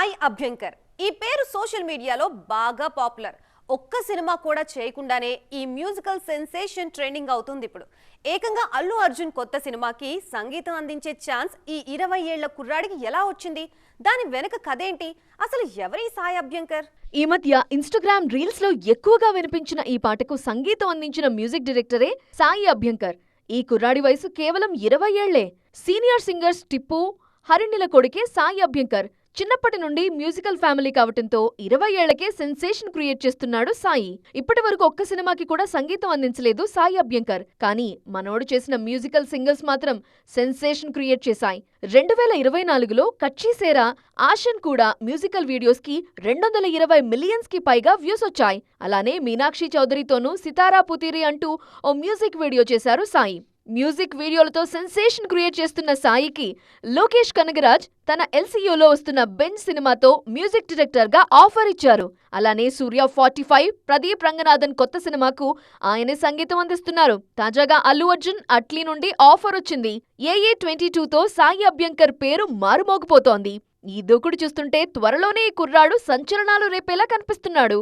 సాయి అభ్యంకర్. ఈ పేరు సోషల్ మీడియాలో బాగా పాపులర్. ఒక్క సినిమా కూడా చేయకుండానే ఈ మ్యూజికల్ సెన్సేషన్ ట్రెండింగ్ అవుతుంది ఇప్పుడు. ఏకంగా అల్లు అర్జున్ కొత్త సినిమాకి సంగీతం అందించే ఛాన్స్ ఈ ఇరవై ఏళ్ళ కుర్రాడికి ఎలా వచ్చింది? దాని వెనక కథేంటి అసలు ఎవరి సాయి అభ్యంకర్? ఈ మధ్య ఇన్స్టాగ్రామ్ రీల్స్లో ఎక్కువగా వినిపించిన ఈ పాటకు సంగీతం అందించిన మ్యూజిక్ డైరెక్టరే సాయి అభ్యంకర్. ఈ కుర్రాడి వయసు కేవలం ఇరవై ఏళ్ళే. సీనియర్ సింగర్స్ టిప్పు హరిణిల కొడుకే సాయి అభ్యంకర్. చిన్నప్పటి నుండి మ్యూజికల్ ఫ్యామిలీ కావటంతో ఇరవై ఏళ్ళకే సెన్సేషన్ క్రియేట్ చేస్తున్నాడు సాయి. ఇప్పటి వరకు ఒక్క సినిమాకి కూడా సంగీతం అందించలేదు సాయి అభ్యంకర్. కానీ మనోడు చేసిన మ్యూజికల్ సింగిల్స్ మాత్రం సెన్సేషన్ క్రియేట్ చేశాయి. రెండు వేల ఇరవై నాలుగులో కచ్చిసేరా ఆషన్ కూడా మ్యూజికల్ వీడియోస్కి రెండు వందల ఇరవై మిలియన్స్కి పైగా వ్యూస్ వచ్చాయి. అలానే మీనాక్షి చౌదరితోనూ సితారా పుతిరి అంటూ ఓ మ్యూజిక్ వీడియో చేశారు సాయి. మ్యూజిక్ వీడియోలతో సెన్సేషన్ క్రియేట్ చేస్తున్న సాయికి లోకేష్ కనగరాజ్ తన ఎల్సీయూలో వస్తున్న బెంజ్ సినిమాతో మ్యూజిక్ డైరెక్టర్గా ఆఫర్ ఇచ్చారు. అలానే సూర్య ఫార్టీ ఫైవ్ ప్రదీప్ రంగనాథన్ కొత్త సినిమాకు ఆయనే సంగీతం అందిస్తున్నారు. తాజాగా అల్లు అర్జున్ అట్లీ నుండి ఆఫర్ వచ్చింది. ఏఏ ట్వంటీ టూతో సాయి అభ్యంకర్ పేరు మారుమోగిపోతోంది. ఈ దూకుడు చూస్తుంటే త్వరలోనే ఈ కుర్రాడు సంచలనాలు రేపేలా కనిపిస్తున్నాడు.